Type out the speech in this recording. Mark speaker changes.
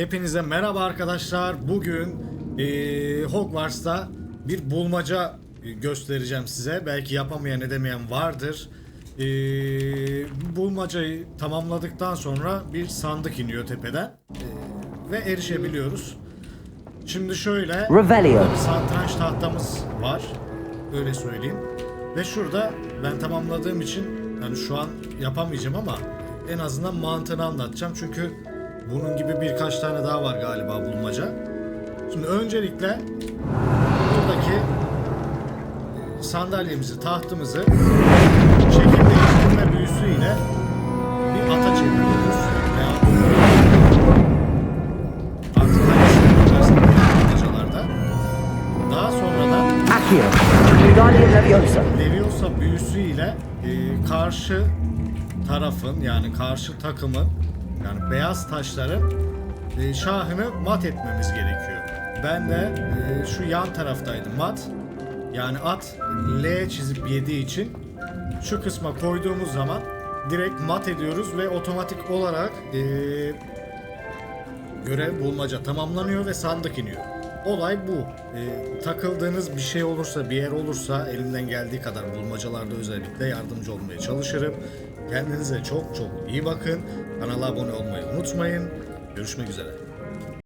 Speaker 1: Hepinize merhaba arkadaşlar. Bugün eee Hogwarts'ta bir bulmaca e, göstereceğim size. Belki yapamayan edemeyen vardır. Bu bulmacayı tamamladıktan sonra bir sandık iniyor tepeden. Eee, ve erişebiliyoruz. Şimdi şöyle
Speaker 2: Revelio.
Speaker 1: bir satranç tahtamız var. Öyle söyleyeyim. Ve şurada ben tamamladığım için yani şu an yapamayacağım ama en azından mantığını anlatacağım. Çünkü bunun gibi birkaç tane daha var galiba bulmaca. Şimdi öncelikle buradaki e, sandalyemizi, tahtımızı şekil değiştirme büyüsüyle bir ata çeviriyoruz. Artık hangisini bulmacalarda. Daha sonra da. Leviosa büyüsüyle e, karşı tarafın yani karşı takımın yani beyaz taşların e, şahını mat etmemiz gerekiyor. Ben de e, şu yan taraftaydım mat. Yani at L çizip yediği için şu kısma koyduğumuz zaman direkt mat ediyoruz ve otomatik olarak e, görev bulmaca tamamlanıyor ve sandık iniyor. Olay bu. Ee, takıldığınız bir şey olursa, bir yer olursa elimden geldiği kadar bulmacalarda özellikle yardımcı olmaya çalışırım. Kendinize çok çok iyi bakın. Kanala abone olmayı unutmayın. Görüşmek üzere.